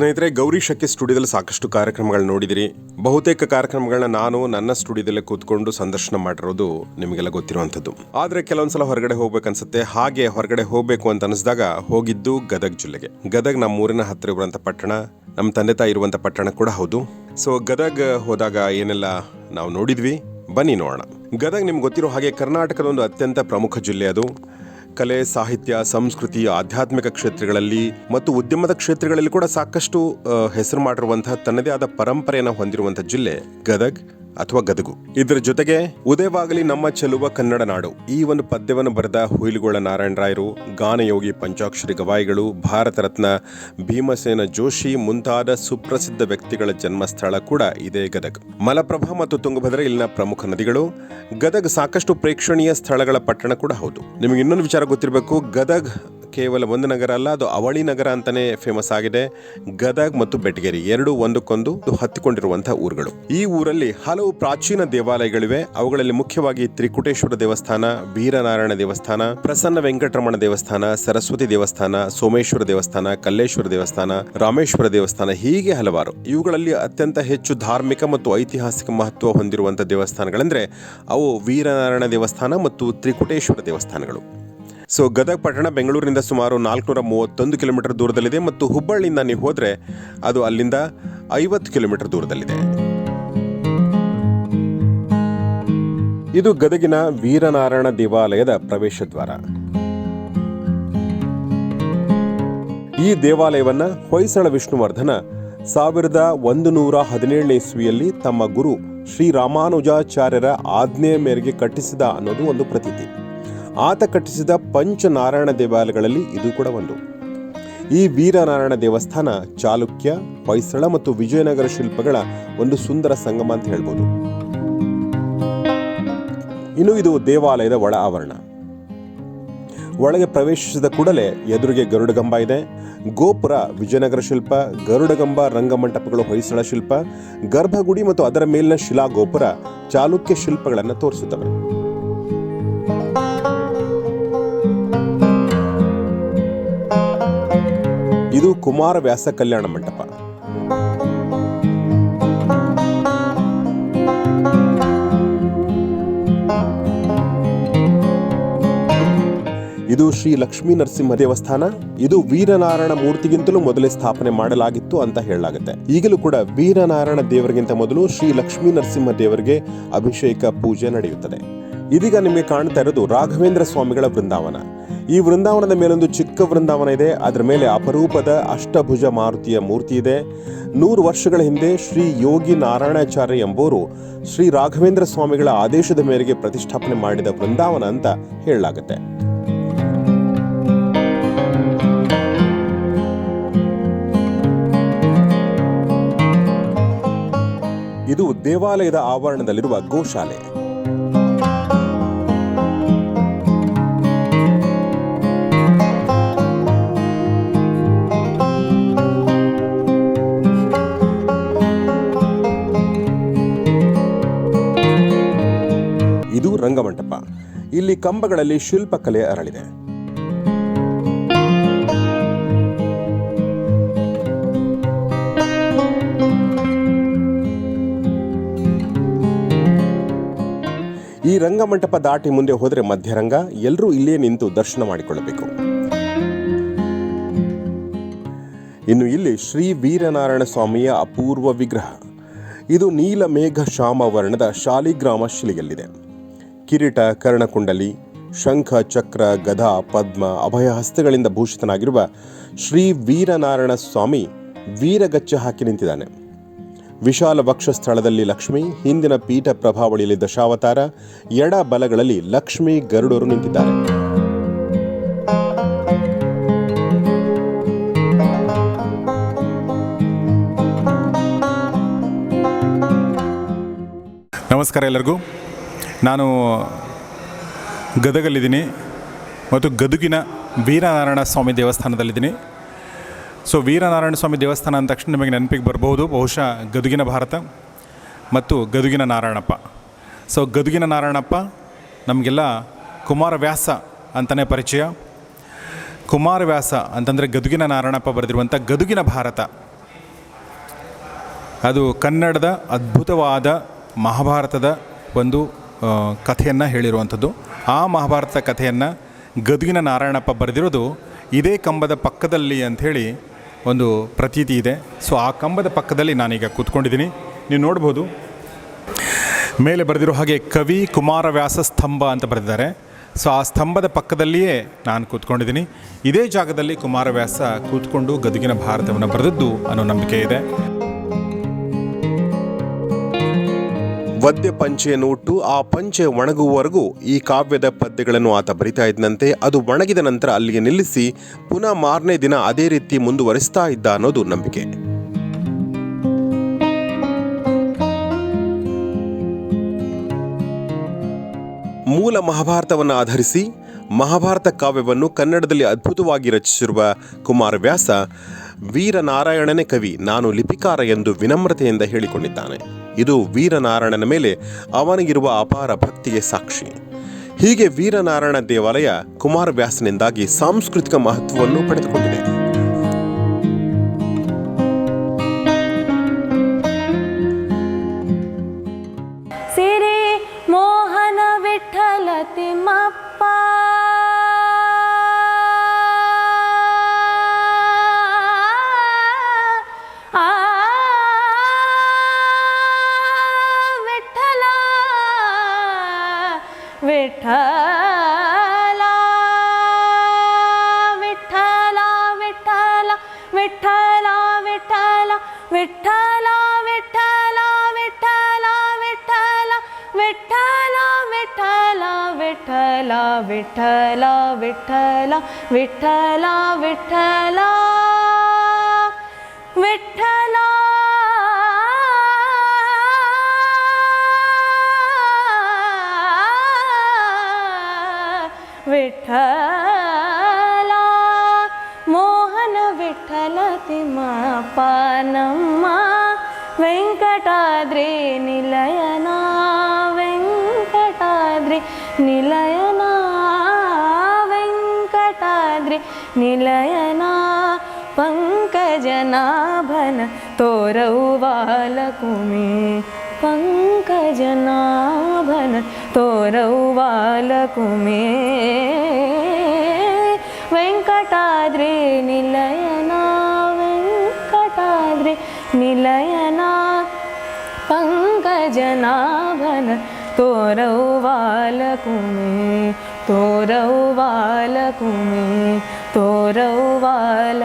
ಸ್ನೇಹಿತರೆ, ಗೌರಿ ಶಕ್ಕೆ ಸ್ಟುಡಿಯೋದಲ್ಲಿ ಸಾಕಷ್ಟು ಕಾರ್ಯಕ್ರಮಗಳು ನೋಡಿದಿರಿ. ಬಹುತೇಕ ಕಾರ್ಯಕ್ರಮಗಳನ್ನ ನಾನು ನನ್ನ ಸ್ಟುಡಿಯೋದಲ್ಲೇ ಕೂತ್ಕೊಂಡು ಸಂದರ್ಶನ ಮಾಡಿರೋದು ನಿಮಗೆಲ್ಲ ಗೊತ್ತಿರುವಂಥದ್ದು. ಆದರೆ ಕೆಲವೊಂದ್ಸಲ ಹೊರಗಡೆ ಹೋಗ್ಬೇಕನ್ಸುತ್ತೆ. ಹಾಗೆ ಹೊರಗಡೆ ಹೋಗಬೇಕು ಅಂತ ಅನಿಸಿದಾಗ ಹೋಗಿದ್ದು ಗದಗ ಜಿಲ್ಲೆಗೆ. ಗದಗ ನಮ್ಮ ಊರಿನ ಹತ್ತಿರ ಇರುವಂಥ ಪಟ್ಟಣ ನಮ್ಮ ತಂದೆ ತಾಯಿ ಇರುವಂಥ ಪಟ್ಟಣ ಕೂಡ ಹೌದು. ಸೊ ಗದಗ ಹೋದಾಗ ಏನೆಲ್ಲ ನಾವು ನೋಡಿದ್ವಿ? ಬನ್ನಿ ನೋಡೋಣ. ಗದಗ ನಿಮ್ಗೆ ಗೊತ್ತಿರೋ ಹಾಗೆ ಕರ್ನಾಟಕದ ಒಂದು ಅತ್ಯಂತ ಪ್ರಮುಖ ಜಿಲ್ಲೆ ಅದು. ಕಲೆ, ಸಾಹಿತ್ಯ, ಸಂಸ್ಕೃತಿ, ಆಧ್ಯಾತ್ಮಿಕ ಕ್ಷೇತ್ರಗಳಲ್ಲಿ ಮತ್ತು ಉದ್ಯಮದ ಕ್ಷೇತ್ರಗಳಲ್ಲಿ ಕೂಡ ಸಾಕಷ್ಟು ಹೆಸರು ಮಾಡಿರುವಂತಹ ತನ್ನದೇ ಆದ ಪರಂಪರೆಯನ್ನು ಹೊಂದಿರುವಂತಹ ಜಿಲ್ಲೆ ಗದಗ್. ಅಥವಾ ಗದಗು. ಇದರ ಜೊತೆಗೆ, ಉದಯವಾಗಲಿ ನಮ್ಮ ಚೆಲುವ ಕನ್ನಡ ನಾಡು. ಈ ಒಂದು ಪದ್ಯವನ್ನು ಬರೆದ ಹುಯಿಲುಗೋಳ ನಾರಾಯಣರಾಯರು ಗಾನಯೋಗಿ ಪಂಚಾಕ್ಷರಿ ಗವಾಯಿಗಳು, ಭಾರತ ರತ್ನ ಭೀಮಸೇನ ಜೋಶಿ ಮುಂತಾದ ಸುಪ್ರಸಿದ್ಧ ವ್ಯಕ್ತಿಗಳ ಜನ್ಮಸ್ಥಳ ಕೂಡ ಇದೇ ಗದಗ್. ಮಲಪ್ರಭಾ ಮತ್ತು ತುಂಗಭದ್ರ ಇಲ್ಲಿನ ಪ್ರಮುಖ ನದಿಗಳು. ಗದಗ್ ಸಾಕಷ್ಟು ಪ್ರೇಕ್ಷಣೀಯ ಸ್ಥಳಗಳ ಪಟ್ಟಣ ಕೂಡ ಹೌದು. ನಿಮಗೆ ಇನ್ನೊಂದು ವಿಚಾರ ಗೊತ್ತಿರಬೇಕು, ಗದಗ್ ಕೇವಲ ಒಂದು ನಗರ ಅಲ್ಲ, ಅದು ಅವಳಿ ನಗರ ಅಂತಲೇ ಫೇಮಸ್ ಆಗಿದೆ. ಗದಗ್ ಮತ್ತು ಬೆಟಗೇರಿ ಎರಡು ಒಂದಕ್ಕೊಂದು ಹತ್ತಿಕೊಂಡಿರುವಂತಹ ಊರುಗಳು. ಈ ಊರಲ್ಲಿ ಹಲವು ಪ್ರಾಚೀನ ದೇವಾಲಯಗಳಿವೆ. ಅವುಗಳಲ್ಲಿ ಮುಖ್ಯವಾಗಿ ತ್ರಿಕುಟೇಶ್ವರ ದೇವಸ್ಥಾನ, ವೀರನಾರಾಯಣ ದೇವಸ್ಥಾನ, ಪ್ರಸನ್ನ ವೆಂಕಟರಮಣ ದೇವಸ್ಥಾನ, ಸರಸ್ವತಿ ದೇವಸ್ಥಾನ, ಸೋಮೇಶ್ವರ ದೇವಸ್ಥಾನ, ಕಲ್ಲೇಶ್ವರ ದೇವಸ್ಥಾನ, ರಾಮೇಶ್ವರ ದೇವಸ್ಥಾನ ಹೀಗೆ ಹಲವಾರು. ಇವುಗಳಲ್ಲಿ ಅತ್ಯಂತ ಹೆಚ್ಚು ಧಾರ್ಮಿಕ ಮತ್ತು ಐತಿಹಾಸಿಕ ಮಹತ್ವ ಹೊಂದಿರುವಂತಹ ದೇವಸ್ಥಾನಗಳೆಂದರೆ ಅವು ವೀರನಾರಾಯಣ ದೇವಸ್ಥಾನ ಮತ್ತು ತ್ರಿಕುಟೇಶ್ವರ ದೇವಸ್ಥಾನಗಳು. ಸೊ ಗದಗ ಪಟ್ಟಣ ಬೆಂಗಳೂರಿನಿಂದ ಸುಮಾರು ನಾಲ್ಕುನೂರ ಮೂವತ್ತೊಂದು ಕಿಲೋಮೀಟರ್ ದೂರದಲ್ಲಿದೆ ಮತ್ತು ಹುಬ್ಬಳ್ಳಿಯಿಂದ ನೀವು ಹೋದರೆ ಅದು ಅಲ್ಲಿಂದ ಐವತ್ತು ಕಿಲೋಮೀಟರ್ ದೂರದಲ್ಲಿದೆ. ಇದು ಗದಗಿನ ವೀರನಾರಾಯಣ ದೇವಾಲಯದ ಪ್ರವೇಶ ದ್ವಾರ. ಈ ದೇವಾಲಯವನ್ನು ಹೊಯ್ಸಳ ವಿಷ್ಣುವರ್ಧನ ಸಾವಿರದ ಒಂದು ನೂರ ಹದಿನೇಳನೇ ಇಸ್ವಿಯಲ್ಲಿ ತಮ್ಮ ಗುರು ಶ್ರೀ ರಾಮಾನುಜಾಚಾರ್ಯರ ಆಜ್ಞೆಯ ಮೇರೆಗೆ ಕಟ್ಟಿಸಿದ ಅನ್ನೋದು ಒಂದು ಪ್ರತೀತಿ. ಆತ ಕಟ್ಟಿಸಿದ ಪಂಚನಾರಾಯಣ ದೇವಾಲಯಗಳಲ್ಲಿ ಇದು ಕೂಡ ಒಂದು. ಈ ವೀರನಾರಾಯಣ ದೇವಸ್ಥಾನ ಚಾಲುಕ್ಯ, ಹೊಯ್ಸಳ ಮತ್ತು ವಿಜಯನಗರ ಶಿಲ್ಪಗಳ ಒಂದು ಸುಂದರ ಸಂಗಮ ಅಂತ ಹೇಳ್ಬೋದು. ಇನ್ನು ಇದು ದೇವಾಲಯದ ಒಳ ಆವರಣ. ಒಳಗೆ ಪ್ರವೇಶಿಸಿದ ಕೂಡಲೇ ಎದುರಿಗೆ ಗರುಡಗಂಬ ಇದೆ. ಗೋಪುರ, ವಿಜಯನಗರ ಶಿಲ್ಪ ಗರುಡಗಂಬ ರಂಗಮಂಟಪಗಳು ಹೊಯ್ಸಳ ಶಿಲ್ಪ, ಗರ್ಭಗುಡಿ ಮತ್ತು ಅದರ ಮೇಲಿನ ಶಿಲಾ ಗೋಪುರ ಚಾಲುಕ್ಯ ಶಿಲ್ಪಗಳನ್ನು ತೋರಿಸುತ್ತವೆ. ಇದು ಕುಮಾರ ವ್ಯಾಸ ಕಲ್ಯಾಣ ಮಂಟಪ. ಇದು ಶ್ರೀ ಲಕ್ಷ್ಮೀ ನರಸಿಂಹ ದೇವಸ್ಥಾನ. ಇದು ವೀರನಾರಾಯಣ ಮೂರ್ತಿಗಿಂತಲೂ ಮೊದಲೇ ಸ್ಥಾಪನೆ ಮಾಡಲಾಗಿತ್ತು ಅಂತ ಹೇಳಲಾಗುತ್ತೆ. ಈಗಲೂ ಕೂಡ ವೀರನಾರಾಯಣ ದೇವರಿಗಿಂತ ಮೊದಲು ಶ್ರೀ ಲಕ್ಷ್ಮೀ ನರಸಿಂಹ ದೇವರಿಗೆ ಅಭಿಷೇಕ ಪೂಜೆ ನಡೆಯುತ್ತದೆ. ಇದೀಗ ನಿಮಗೆ ಕಾಣ್ತಾ ಇರೋದು ರಾಘವೇಂದ್ರ ಸ್ವಾಮಿಗಳ ವೃಂದಾವನ. ಈ ವೃಂದಾವನದ ಮೇಲೊಂದು ಚಿಕ್ಕ ವೃಂದಾವನ ಇದೆ. ಅದರ ಮೇಲೆ ಅಪರೂಪದ ಅಷ್ಟಭುಜ ಮಾರುತಿಯ ಮೂರ್ತಿ ಇದೆ. ನೂರು ವರ್ಷಗಳ ಹಿಂದೆ ಶ್ರೀ ಯೋಗಿ ನಾರಾಯಣಾಚಾರ್ಯ ಎಂಬುವರು ಶ್ರೀ ರಾಘವೇಂದ್ರ ಸ್ವಾಮಿಗಳ ಆದೇಶದ ಮೇರೆಗೆ ಪ್ರತಿಷ್ಠಾಪನೆ ಮಾಡಿದ ವೃಂದಾವನ ಅಂತ ಹೇಳಲಾಗುತ್ತೆ. ಇದು ದೇವಾಲಯದ ಆವರಣದಲ್ಲಿರುವ ಗೋಶಾಲೆ. ರಂಗಮಂಟಪ. ಇಲ್ಲಿ ಕಂಬಗಳಲ್ಲಿ ಶಿಲ್ಪಕಲೆ ಅರಳಿದೆ. ಈ ರಂಗಮಂಟಪ ದಾಟಿ ಮುಂದೆ ಹೋದರೆ ಮಧ್ಯರಂಗ ಎಲ್ಲರೂ ಇಲ್ಲೇ ನಿಂತು ದರ್ಶನ ಮಾಡಿಕೊಳ್ಳಬೇಕು. ಇನ್ನು ಇಲ್ಲಿ ಶ್ರೀ ವೀರನಾರಾಯಣ ಸ್ವಾಮಿಯ ಅಪೂರ್ವ ವಿಗ್ರಹ. ಇದು ನೀಲಮೇಘ ಶ್ಯಾಮ ವರ್ಣದ ಶಾಲಿಗ್ರಾಮ ಶಿಲೆಯಲ್ಲಿದೆ. ಕಿರೀಟ, ಕರ್ಣಕುಂಡಲಿ, ಶಂಖ, ಚಕ್ರ, ಗಧಾ, ಪದ್ಮ, ಅಭಯ ಹಸ್ತಗಳಿಂದ ಭೂಷಿತನಾಗಿರುವ ಶ್ರೀ ವೀರನಾರಾಯಣ ಸ್ವಾಮಿ ವೀರಗಚ್ಚ ಹಾಕಿ ನಿಂತಿದ್ದಾನೆ. ವಿಶಾಲ ವಕ್ಷ ಸ್ಥಳದಲ್ಲಿ ಲಕ್ಷ್ಮಿ, ಹಿಂದಿನ ಪೀಠ ಪ್ರಭಾವಳಿಯಲ್ಲಿ ದಶಾವತಾರ, ಎಡ ಬಲಗಳಲ್ಲಿ ಲಕ್ಷ್ಮಿ ಗರುಡರು ನಿಂತಿದ್ದಾರೆ. ನಮಸ್ಕಾರ ಎಲ್ಲರಿಗೂ. ನಾನು ಗದಗಲ್ಲಿದ್ದೀನಿ ಮತ್ತು ಗದುಗಿನ ವೀರನಾರಾಯಣ ಸ್ವಾಮಿ ದೇವಸ್ಥಾನದಲ್ಲಿದ್ದೀನಿ. ಸೊ ವೀರನಾರಾಯಣ ಸ್ವಾಮಿ ದೇವಸ್ಥಾನ ಅಂದ ತಕ್ಷಣ ನಿಮಗೆ ನೆನಪಿಗೆ ಬರಬಹುದು ಬಹುಶಃ ಗದುಗಿನ ಭಾರತ ಮತ್ತು ಗದುಗಿನ ನಾರಾಯಣಪ್ಪ. ಸೊ ಗದುಗಿನ ನಾರಾಯಣಪ್ಪ ನಮಗೆಲ್ಲ ಕುಮಾರವ್ಯಾಸ ಅಂತಲೇ ಪರಿಚಯ. ಕುಮಾರವ್ಯಾಸ ಅಂತಂದರೆ ಗದುಗಿನ ನಾರಾಯಣಪ್ಪ ಬರೆದಿರುವಂಥ ಗದುಗಿನ ಭಾರತ. ಅದು ಕನ್ನಡದ ಅದ್ಭುತವಾದ ಮಹಾಭಾರತದ ಒಂದು ಕಥೆಯನ್ನು ಹೇಳಿರುವಂಥದ್ದು. ಆ ಮಹಾಭಾರತ ಕಥೆಯನ್ನು ಗದುಗಿನ ನಾರಾಯಣಪ್ಪ ಬರೆದಿರೋದು ಇದೇ ಕಂಬದ ಪಕ್ಕದಲ್ಲಿ ಅಂಥೇಳಿ ಒಂದು ಪ್ರತೀತಿ ಇದೆ. ಸೊ, ಆ ಕಂಬದ ಪಕ್ಕದಲ್ಲಿ ನಾನೀಗ ಕೂತ್ಕೊಂಡಿದ್ದೀನಿ. ನೀವು ನೋಡ್ಬೋದು. ಮೇಲೆ ಬರೆದಿರೋ ಹಾಗೆ ಕವಿ ಕುಮಾರವ್ಯಾಸ ಸ್ತಂಭ ಅಂತ ಬರೆದಿದ್ದಾರೆ. ಸೊ, ಆ ಸ್ತಂಭದ ಪಕ್ಕದಲ್ಲಿಯೇ ನಾನು ಕೂತ್ಕೊಂಡಿದ್ದೀನಿ. ಇದೇ ಜಾಗದಲ್ಲಿ ಕುಮಾರವ್ಯಾಸ ಕೂತ್ಕೊಂಡು ಗದುಗಿನ ಭಾರತವನ್ನು ಬರೆದದ್ದು ಅನ್ನೋ ನಂಬಿಕೆ ಇದೆ. ವದ್ಯ ಪಂಚೆಯನ್ನು ಉಟ್ಟು ಆ ಪಂಚೆ ಒಣಗುವವರೆಗೂ ಈ ಕಾವ್ಯದ ಪದ್ಯಗಳನ್ನು ಆತ ಬರಿತಾ ಇದ್ದಂತೆ ಅದು ಒಣಗಿದ ನಂತರ ಅಲ್ಲಿಗೆ ನಿಲ್ಲಿಸಿ ಪುನಃ ಮಾರನೇ ದಿನ ಅದೇ ರೀತಿ ಮುಂದುವರಿಸ್ತಾ ಇದ್ದ ಅನ್ನೋದು ನಂಬಿಕೆ. ಮೂಲ ಮಹಾಭಾರತವನ್ನು ಆಧರಿಸಿ ಮಹಾಭಾರತ ಕಾವ್ಯವನ್ನು ಕನ್ನಡದಲ್ಲಿ ಅದ್ಭುತವಾಗಿ ರಚಿಸಿರುವ ಕುಮಾರವ್ಯಾಸ ವೀರನಾರಾಯಣನೇ ಕವಿ, ನಾನು ಲಿಪಿಕಾರ ಎಂದು ವಿನಮ್ರತೆಯಿಂದ ಹೇಳಿಕೊಂಡಿದ್ದಾನೆ. ಇದು ವೀರನಾರಾಯಣನ ಮೇಲೆ ಅವನಿಗಿರುವ ಅಪಾರ ಭಕ್ತಿಗೆ ಸಾಕ್ಷಿ. ಹೀಗೆ ವೀರನಾರಾಯಣ ದೇವಾಲಯ ಕುಮಾರವ್ಯಾಸನಿಂದಾಗಿ ಸಾಂಸ್ಕೃತಿಕ ಮಹತ್ವವನ್ನು ಪಡೆದುಕೊಂಡಿದೆ. विठ्ठला विठ्ठला विठ्ठला विठ्ठला विठ्ठला विठ्ठला विठ्ठला विठ्ठला विठ्ठला विठ्ठला विठ्ठला विठ्ठला विठ्ठला विठ्ठला विठ्ठला विठ्ठला विठ्ठला విఠలా మోహన విఠలతిమా పానమ్మ వెంకటాద్రి నిలయనా వెంకటాద్రి నిలయనా వెంకటాద్రి నిలయనా పంకజనాభన తోరౌ బాలకుమి పంకజనాభన తోరౌవాలకు మే వెంకటాద్రి నిలయనా వెంకటాద్రి నిలయనా పంకజనాభన తోరౌవాలకు మే తోరౌవాలకు మే తోరౌవాల